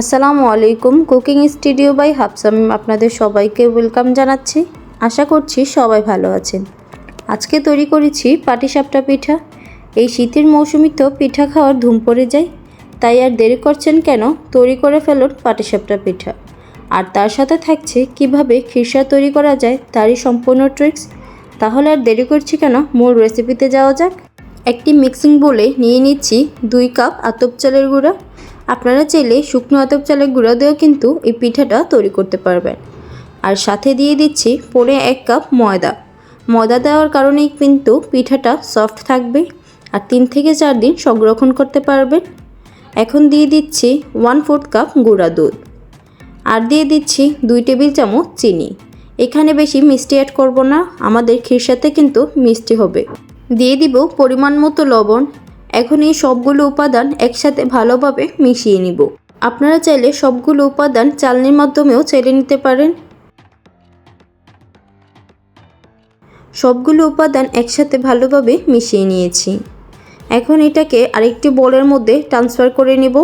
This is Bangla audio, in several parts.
আসসালামু আলাইকুম, কুকিং স্টুডিও বাই হাফসামিম আপনাদের সবাইকে ওয়েলকাম জানাচ্ছি। আশা করছি সবাই ভালো আছেন। আজকে তৈরি করেছি পাটিসাপটা পিঠা। এই শীতের মৌসুমি তো পিঠা খাওয়ার ধুম পড়ে যায়, তাই আর দেরি করছেন কেন? তৈরি করে ফেলুন পাটিসাপটা পিঠা। আর তার সাথে থাকছে কীভাবে খিরসা তৈরি করা যায় তারই সম্পূর্ণ ট্রিক্স। তাহলে আর দেরি করছি কেন? মূল রেসিপিতে যাওয়া যাক। একটি মিক্সিং বলে নিয়ে নিচ্ছি দুই কাপ আতপ চালের গুঁড়া। আপনারা চাইলে শুকনো আতপ চালের গুঁড়া দিয়েও কিন্তু এই পিঠাটা তৈরি করতে পারবেন। আর সাথে দিয়ে দিচ্ছি পরে এক কাপ ময়দা। ময়দা দেওয়ার কারণেই কিন্তু পিঠাটা সফট থাকবে আর তিন থেকে চার দিন সংরক্ষণ করতে পারবেন। এখন দিয়ে দিচ্ছি ওয়ান ফোর্থ কাপ গুঁড়া দুধ। আর দিয়ে দিচ্ছি দুই টেবিল চামচ চিনি। এখানে বেশি মিষ্টি অ্যাড করব না, আমাদের খিরসাতে কিন্তু মিষ্টি হবে। দিয়ে দিব পরিমাণ মতো লবণ এখন এই সবগুলো উপাদান একসাথে ভালোভাবে মিশিয়ে নিব। আপনারা চাইলে সবগুলো উপাদান চালনির মাধ্যমেও চেলে নিতে পারেন। সবগুলো উপাদান একসাথে ভালোভাবে মিশিয়ে নিয়েছি। এখন এটাকে আরেকটি বলের মধ্যে ট্রান্সফার করে নেব।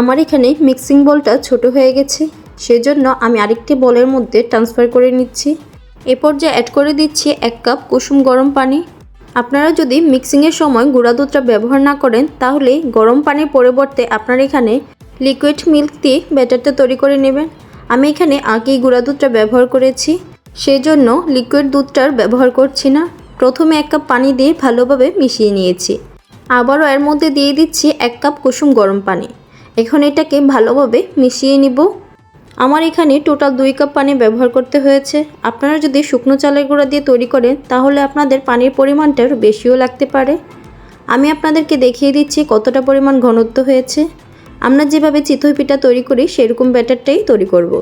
আমার এখানে মিক্সিং বলটা ছোট হয়ে গেছে, সেজন্য আমি আরেকটি বলের মধ্যে ট্রান্সফার করে নিচ্ছি। এ পর্যায়ে অ্যাড করে দিচ্ছি এক কাপ কুসুম গরম পানি। আপনারা যদি মিক্সিংয়ের সময় গুঁড়া দুধটা ব্যবহার না করেন, তাহলে গরম পানির পরিবর্তে আপনারা এখানে লিকুইড মিল্ক দিয়ে ব্যাটারটা তৈরি করে নেবেন। আমি এখানে আগেই গুঁড়া দুধটা ব্যবহার করেছি, সেই জন্য লিকুইড দুধটার ব্যবহার করছি না। প্রথমে এক কাপ পানি দিয়ে ভালোভাবে মিশিয়ে নিয়েছি। আবারও এর মধ্যে দিয়ে দিচ্ছি এক কাপ কুসুম গরম পানি। এখন এটাকে ভালোভাবে মিশিয়ে নিব। আমার এখানে টোটাল দুই কাপ পানি ব্যবহার করতে হয়েছে। আপনারা যদি শুকনো চালের গুঁড়া দিয়ে তৈরি করেন, তাহলে আপনাদের পানির পরিমাণটা বেশিও লাগতে পারে। আমি আপনাদেরকে দেখিয়ে দিচ্ছি কতটা পরিমাণ ঘনত্ব হয়েছে। আমরা যেভাবে চিতই পিঠা তৈরি করি, সেরকম ব্যাটারটাই তৈরি করব।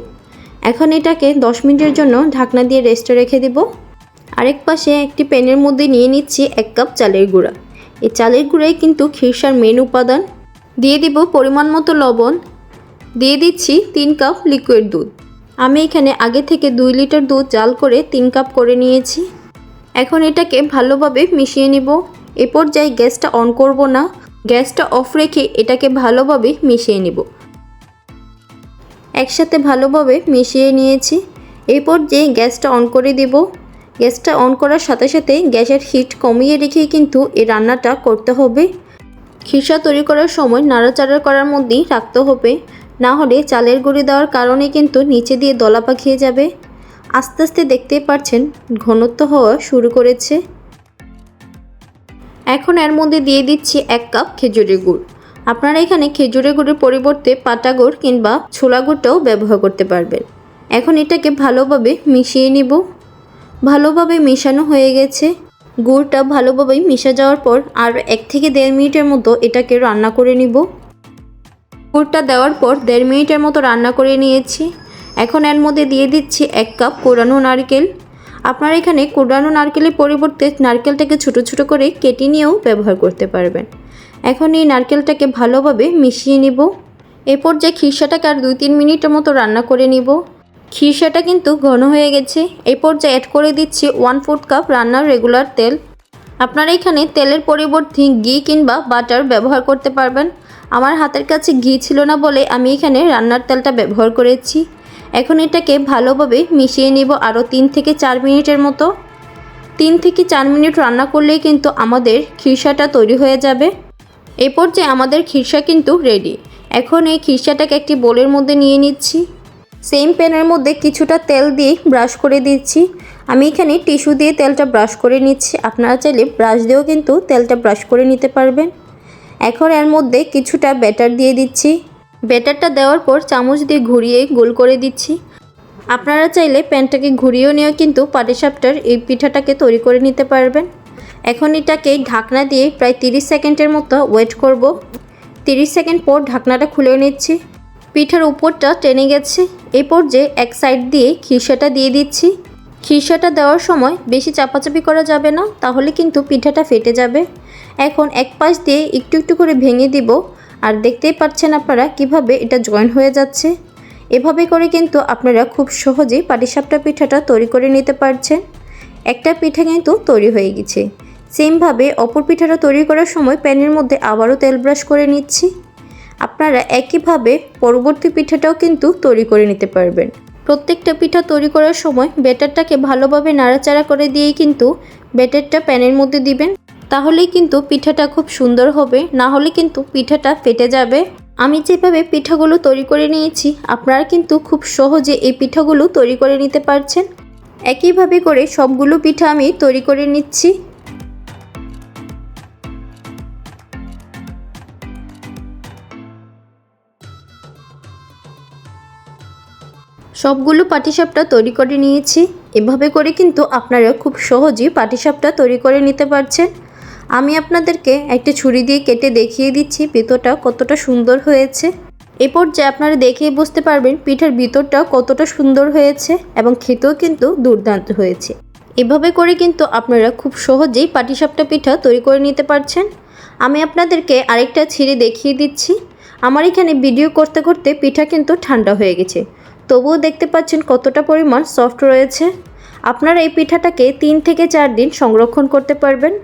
এখন এটাকে দশ মিনিটের জন্য ঢাকনা দিয়ে রেস্টে রেখে দিব। আরেক পাশে একটি প্যানের মধ্যে নিয়ে নিচ্ছি এক কাপ চালের গুঁড়া। এই চালের গুঁড়াই কিন্তু খিরসার মেন উপাদান। দিয়ে দিব পরিমাণ মতো লবণ। দিয়ে দিচ্ছি তিন কাপ লিকুইড দুধ। আমি এখানে আগে থেকে দুই লিটার দুধ জাল করে তিন কাপ করে নিয়েছি। এখন এটাকে ভালোভাবে মিশিয়ে নিব। এ পর্যায়ে গ্যাসটা অন করব না। গ্যাসটা অফ রেখে এটাকে ভালোভাবে মিশিয়ে নিব। একসাথে ভালোভাবে মিশিয়ে নিয়েছি। এই পর্যায়ে গ্যাসটা অন করে দেব। গ্যাসটা অন করার সাথে সাথে গ্যাসের হিট কমিয়ে রেখে কিন্তু এই রান্নাটা করতে হবে। খিরসা তৈরি করার সময় নাড়াচাড়া করার মধ্যেই রাখতে হবে। না হলে চালের গুঁড়ি দেওয়ার কারণে কিন্তু নিচে দিয়ে দলা পাকিয়ে যাবে। আস্তে আস্তে দেখতেই পাচ্ছেন ঘনত্ব হওয়া শুরু করেছে। এখন এর মধ্যে দিয়ে দিচ্ছি এক কাপ খেজুরের গুড়। আপনারা এখানে খেজুরের গুড়ের পরিবর্তে পাটা গুড় কিংবা ছোলা গুড়টাও ব্যবহার করতে পারবেন। এখন এটাকে ভালোভাবে মিশিয়ে নিব। ভালোভাবে মেশানো হয়ে গেছে। গুড়টা ভালোভাবে মিশে যাওয়ার পর আর এক থেকে দেড় মিনিটের মতো এটাকে রান্না করে নিব। গুড়টা দেওয়ার পর দেড় মিনিটের মতো রান্না করে নিয়েছি। এখন এর মধ্যে দিয়ে দিচ্ছি এক কাপ কোরানো নারকেল। আপনারা এখানে কোরানো নারকেলের পরিবর্তে নারকেলটাকে ছোট ছোট করে কেটে নিয়েও ব্যবহার করতে পারবেন। এখন এই নারকেলটাকে ভালোভাবে মিশিয়ে নিব। এরপর যে খিরসাটাকে আর দুই তিন মিনিটের মতো রান্না করে নিব। খিরসাটা কিন্তু ঘন হয়ে গেছে। এরপর পর্যায়ে অ্যাড করে দিচ্ছি ওয়ান ফোর্থ কাপ রান্নার রেগুলার তেল। আপনারা এখানে তেলের পরিবর্তে ঘি কিংবা বাটার ব্যবহার করতে পারবেন। আমার হাতের কাছে ঘি ছিল না বলে আমি এখানে রান্নার তেলটা ব্যবহার করেছি। এখন এটাকে ভালোভাবে মিশিয়ে নিব আরও তিন থেকে চার মিনিটের মতো। তিন থেকে চার মিনিট রান্না করলেই কিন্তু আমাদের খিরসাটা তৈরি হয়ে যাবে। এই পর্যায়ে আমাদের খিরসা কিন্তু রেডি এখন এই খিরসাটাকে একটি বোলের মধ্যে নিয়ে নিচ্ছি। সেম প্যানের মধ্যে কিছুটা তেল দিয়ে ব্রাশ করে দিচ্ছি। আমি এখানে টিস্যু দিয়ে তেলটা ব্রাশ করে নিচ্ছি। আপনারা চাইলে ব্রাশ দিয়েও কিন্তু তেলটা ব্রাশ করে নিতে পারবেন। এখন এর মধ্যে কিছুটা ব্যাটার দিয়ে দিচ্ছি। ব্যাটারটা দেওয়ার পর চামচ দিয়ে ঘুরিয়ে গোল করে দিচ্ছি। আপনারা চাইলে প্যানটাকে ঘুরিয়েও নিয়েও কিন্তু পাটিসাপটার এই পিঠাটাকে তৈরি করে নিতে পারবেন। এখন এটাকে ঢাকনা দিয়ে প্রায় 30 সেকেন্ডের মতো ওয়েট করব। 30 সেকেন্ড পর ঢাকনাটা খুলে নিচ্ছি। পিঠার উপরটা টেনে গেছে। এই পর্যায়ে এক সাইড দিয়ে খিসাটা দিয়ে দিচ্ছি। খিরসাটা দেওয়ার সময় বেশি চাপাচাপি করা যাবে না, তাহলে কিন্তু পিঠাটা ফেটে যাবে। এখন এক পাশ দিয়ে একটু একটু করে ভেঙে দিব, আর দেখতেই পাচ্ছেন আপনারা কীভাবে এটা জয়েন হয়ে যাচ্ছে। এভাবে করে কিন্তু আপনারা খুব সহজেই পাটিসাপটা পিঠাটা তৈরি করে নিতে পারছেন। একটা পিঠা কিন্তু তৈরি হয়ে গেছে। সেমভাবে অপর পিঠাটা তৈরি করার সময় প্যানের মধ্যে আবারও তেল ব্রাশ করে নিচ্ছি। আপনারা একইভাবে পরবর্তী পিঠাটাও কিন্তু তৈরি করে নিতে পারবেন। প্রত্যেকটা পিঠা তৈরি করার সময় ব্যাটারটাকে ভালোভাবে নাড়াচাড়া করে দিয়েই কিন্তু ব্যাটারটা প্যানের মধ্যে দিবেন। তাহলেই কিন্তু পিঠাটা খুব সুন্দর হবে। না হলে কিন্তু পিঠাটা ফেটে যাবে। আমি যেভাবে পিঠাগুলো তৈরি করে নিয়েছি, আপনারা কিন্তু খুব সহজে এই পিঠাগুলো তৈরি করে নিতে পারছেন। একইভাবে করে সবগুলো পিঠা আমি তৈরি করে নিচ্ছি। সবগুলো পাটিসাপটা তৈরি করে নিয়েছি। এভাবে করে কিন্তু আপনারা খুব সহজেই পাটিসাপটা তৈরি করে নিতে পারছেন। আমি আপনাদেরকে একটা ছুরি দিয়ে কেটে দেখিয়ে দিচ্ছি ভিতরটা কতটা সুন্দর হয়েছে। এ পর্যায়ে আপনারা দেখেই বুঝতে পারবেন পিঠার ভিতরটা কতটা সুন্দর হয়েছে এবং খেতেও কিন্তু দুর্দান্ত হয়েছে। এভাবে করে কিন্তু আপনারা খুব সহজেই পাটিসাপটা পিঠা তৈরি করে নিতে পারছেন। আমি আপনাদেরকে আরেকটা ছিঁড়ে দেখিয়ে দিচ্ছি। আমার এখানে ভিডিও করতে করতে পিঠা কিন্তু ঠান্ডা হয়ে গেছে। তবুও দেখতে পাচ্ছেন কতটা পরিমাণ সফট রয়েছে। আপনারা এই পিঠাটাকে তিন থেকে চার দিন সংরক্ষণ করতে পারবেন।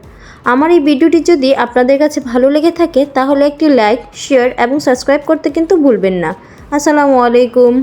আমার এই ভিডিওটি যদি আপনাদের কাছে ভালো লেগে থাকে, তাহলে একটি লাইক, শেয়ার এবং সাবস্ক্রাইব করতে কিন্তু ভুলবেন না। আসসালামু আলাইকুম।